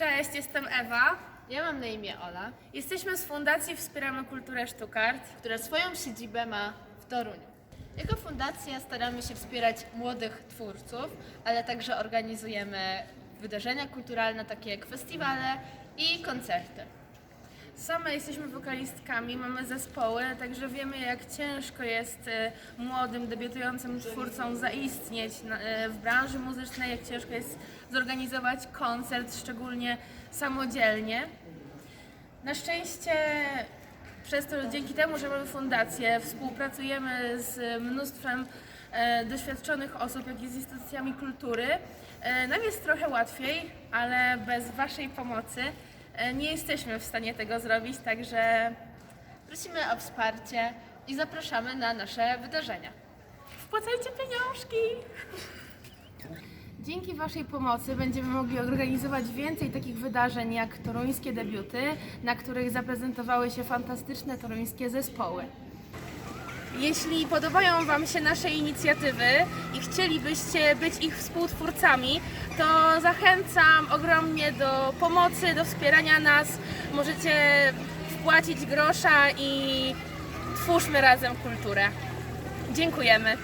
Cześć, jestem Ewa. Ja mam na imię Ola, Jesteśmy z Fundacji Wspieramy Kulturę Sztukart. która swoją siedzibę ma w Toruniu. Jako fundacja staramy się wspierać młodych twórców, ale także organizujemy wydarzenia kulturalne, takie jak festiwale i koncerty. Same jesteśmy wokalistkami, mamy zespoły, także wiemy jak ciężko jest e, młodym, debiutującym twórcom zaistnieć e, w branży muzycznej, jak ciężko jest zorganizować koncert, szczególnie samodzielnie. Na szczęście przez to, dzięki temu, że mamy fundację, współpracujemy z mnóstwem e, doświadczonych osób, jak i z instytucjami kultury. E, nam jest trochę łatwiej, ale bez Waszej pomocy nie jesteśmy w stanie tego zrobić, także Prosimy o wsparcie i zapraszamy na nasze wydarzenia. wpłacajcie pieniążki! Dzięki Waszej pomocy będziemy mogli organizować więcej takich wydarzeń jak toruńskie debiuty, na których zaprezentowały się fantastyczne toruńskie zespoły. Jeśli podobają Wam się nasze inicjatywy i chcielibyście być ich współtwórcami, to zachęcam ogromnie do pomocy, do wspierania nas. Możecie wpłacić grosza i twórzmy razem kulturę. Dziękujemy.